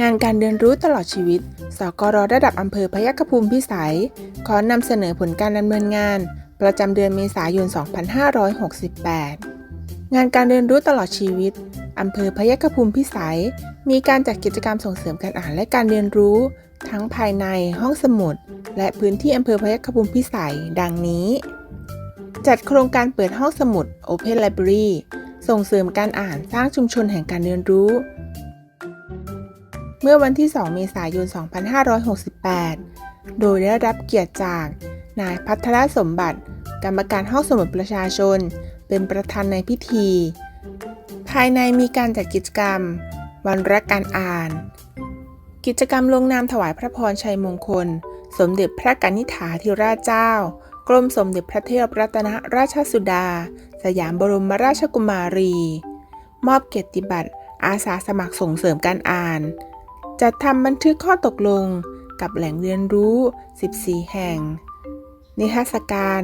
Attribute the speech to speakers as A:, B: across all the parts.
A: งานการเรียนรู้ตลอดชีวิต สกรระดับอำเภอพยัคฆภูมิพิสัย ขอนำเสนอผลการดำเนินงาน ประจำเดือนเมษายน 2568 งานการเรียนรู้ตลอดชีวิตอำเภอพยัคฆภูมิพิสัย มีการจัดกิจกรรมส่งเสริมการอ่านและการเรียนรู้ ทั้งภายในห้องสมุด และพื้นที่อำเภอพยัคฆภูมิพิสัย ดังนี้ จัดโครงการเปิดห้องสมุด Open Library ส่งเสริมการอ่านสร้างชุมชนแห่งการเรียนรู้ มื่อวันที่ 2 เมษายน 2568 โดยได้รับเกียรติจากนายพัทรสมบัติ กรรมการห้องสมุดประชาชน เป็นประธานในพิธี ภายในมีการจัดกิจกรรม วันรักการอ่าน กิจกรรมลงนามถวายพระพรชัยมงคล สมเด็จพระกนิษฐาธิราชเจ้า กรมสมเด็จพระเทพรัตนราชสุดา สยามบรมราชกุมารี มอบเกียรติบัตรอาสาสมัครส่งเสริมการอ่าน จัดทำบันทึกข้อตกลงกับแหล่งเรียนรู้ 14 แห่ง นิทรรศการ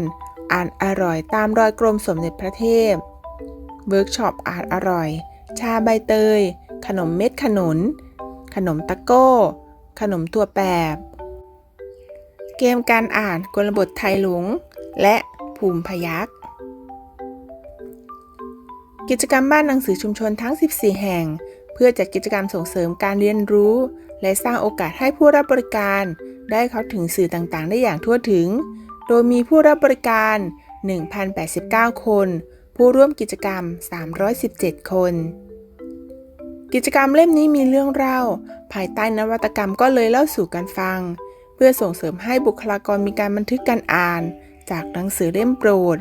A: อ่านอร่อยตามรอยกรมสมเด็จพระเทพ เวิร์กช็อปอ่านอร่อย ชาใบเตย ขนมเม็ดขนุน ขนมตะโก้ ขนมตัวแปบ เกมการอ่านกลบทไทยหลง และภูมิพยักษ์กิจกรรมบ้านหนังสือชุมชนทั้ง 14 แห่ง เพื่อจัดกิจกรรมส่งเสริมการเรียนรู้ และสร้างโอกาสให้ผู้รับบริการ ได้เข้าถึงสื่อต่างๆ ได้อย่างทั่วถึง โดยมีผู้รับบริการ 1,089 คน ผู้ร่วมกิจกรรม 317 คน กิจกรรมเล่มนี้มีเรื่องเล่า ภายใต้นวัตกรรมก็เลยเล่าสู่กันฟัง เพื่อส่งเสริมให้บุคลากรมีการบันทึกการอ่าน จากหนังสือเล่มโปรด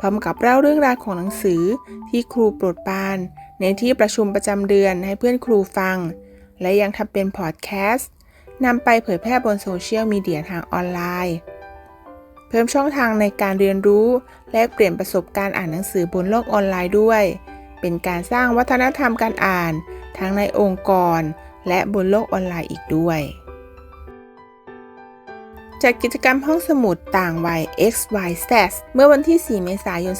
A: พร้อมกับเล่าเรื่องราวของหนังสือที่ครูโปรดปราน ในที่ประชุมประจำเดือนให้เพื่อนครูฟัง และยังทำเป็นพอดแคสต์นำไปเผยแพร่บนโซเชียลมีเดียทางออนไลน์ เพิ่มช่องทางในการเรียนรู้ และเปลี่ยนประสบการณ์อ่านหนังสือบนโลกออนไลน์ด้วย เป็นการสร้างวัฒนธรรมการอ่าน ทั้งในองค์กร และบนโลกออนไลน์อีกด้วยจัดกิจกรรมห้องสมุดต่างวัย XYZ เมื่อวันที่ 4 เมษายน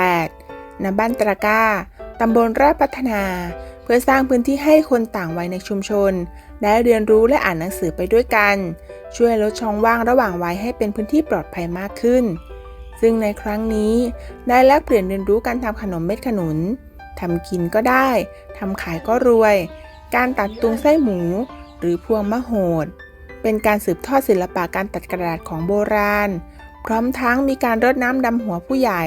A: 2568 ณ บ้านตระก้า ตำบลราชพัฒนา เพื่อสร้างพื้นที่ให้คนต่างวัยในชุมชน ได้เรียนรู้และอ่านหนังสือไปด้วยกัน ช่วยลดช่องว่างระหว่างวัยให้เป็นพื้นที่ปลอดภัยมากขึ้น ซึ่งในครั้งนี้ได้แลกเปลี่ยนเรียนรู้การทำขนมเม็ดขนุนทำกินก็ได้ทำขายก็รวย การตัดตุงไส้หมู หรือพวงมะโหด เป็นการสืบทอดศิลปะการตัดกระดาษของโบราณ พร้อมทั้งมีการรดน้ำดำหัวผู้ใหญ่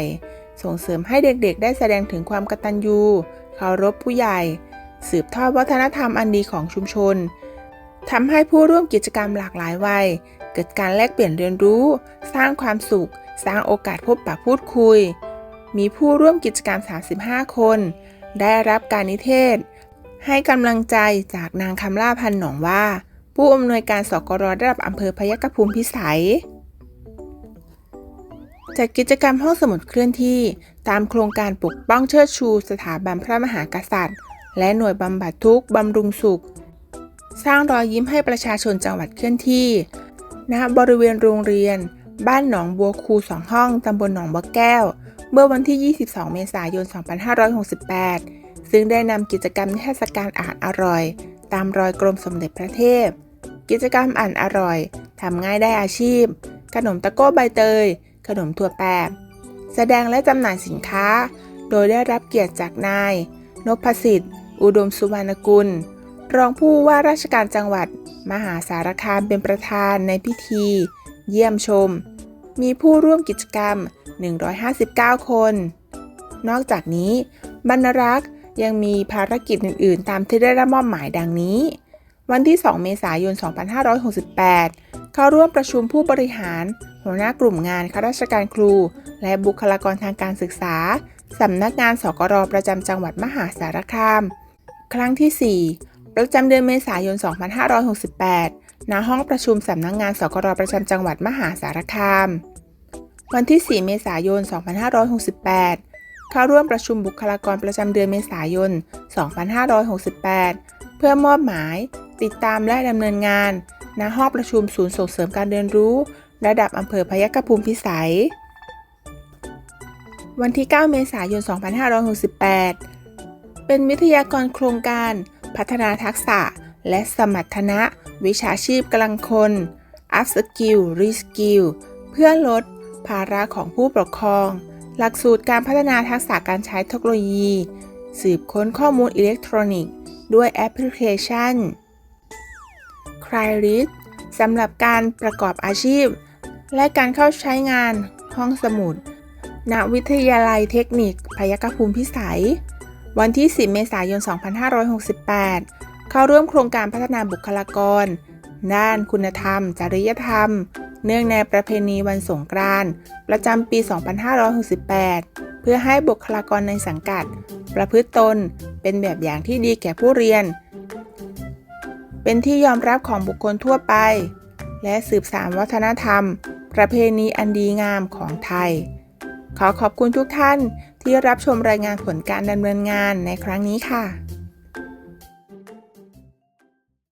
A: ส่งเสริมให้เด็กๆ ได้แสดงถึงความกตัญญูเคารพผู้ใหญ่ สืบทอดวัฒนธรรมอันดีของชุมชนทำให้ผู้ร่วมกิจกรรมหลากหลายวัย เกิดการแลกเปลี่ยนเรียนรู้ สร้างความสุข สร้างโอกาสพบปะพูดคุย มีผู้ร่วมกิจกรรม 35 คน ได้รับการนิเทศ ให้กำลังใจจากนางคำล่าพันหนองว่า ผู้อำนวยการสกรระดับอำเภอพยัคฆภูมิพิสัย จัดกิจกรรมห้องสมุดเคลื่อนที่ ตามโครงการปกป้องเชิดชู สถาบันพระมหากษัตริย์ และหน่วยบำบัดทุกข์บำรุงสุข สร้างรอยยิ้มให้ประชาชนจังหวัดเคลื่อนที่ ณบริเวณโรงเรียน บ้านหนองบัวคูสองห้องตำบลหนองบัวแก้ว เมื่อวันที่ 22 เมษายน 2568 ซึ่งได้นำกิจกรรมนิทศการอ่านอร่อย ตามรอยกรมสมเด็จพระเทพ กิจกรรมอ่านอร่อยทำง่ายได้อาชีพ ขนมตะโก้ใบเตย ขนมถั่วแปบ แสดงและจำหน่ายสินค้า โดยได้รับเกียรติจากนาย นพสิทธิ์ อุดมสุวรรณกุล รองผู้ว่าราชการจังหวัด มหาสารคามเป็นประธานในพิธี เยี่ยมชม มีผู้ร่วมกิจกรรม 159 คน นอกจากนี้ บรรรักษ์ยังมีภารกิจอื่น ๆ ตามที่ได้รับมอบหมายดังนี้ วันที่ 2 เมษายน 2568 เข้าร่วมประชุมผู้บริหาร หัวหน้ากลุ่มงานข้าราชการครู และบุคลากรทางการศึกษา สำนักงานสกรประจำจังหวัดมหาสารคาม ครั้งที่ 4 ประจำเดือนเมษายน 2568 ณ ห้องประชุมสำนักงานสกรประจำจังหวัดมหาสารคาม วันที่ 4 เมษายน 2568เข้าร่วมประชุมบุคลากรประจำเดือนเมษายน 2568 เพื่อมอบหมาย ติดตามและดำเนินงาน ณห้องประชุมศูนย์ส่งเสริมการเรียนรู้ ระดับอำเภอพยัคฆภูมิพิสัย วันที่ 9 เมษายน 2568 เป็นวิทยากรโครงการ พัฒนาทักษะ และสมรรถนะ วิชาชีพกำลังคน up skill re skill เพื่อลดภาระของผู้ปกครอง หลักสูตรการพัฒนาทักษะการใช้เทคโนโลยี สืบค้นข้อมูลอิเล็กทรอนิกส์ ด้วยแอปพลิเคชัน c r y r i s สำหรับการประกอบอาชีพ และการเข้าใช้งานห้องสมุด ณ วิทยาลัยเทคนิคพยกภูมิพิสัย วันที่ 10 เมษายน 2568 เข้าร่วมโครงการพัฒนาบุคลากร ด้านคุณธรรม จริยธรรม เนื่องในประเพณีวันสงกรานต์ประจำปี 2568 เพื่อให้บุคลากรในสังกัด ประพฤติตนเป็นแบบอย่างที่ดีแก่ผู้เรียน เป็นที่ยอมรับของบุคคลทั่วไป และสืบสานวัฒนธรรม ประเพณีอันดีงามของไทย ขอขอบคุณทุกท่านที่รับชมรายงานผลการดำเนินงานในครั้งนี้ค่ะ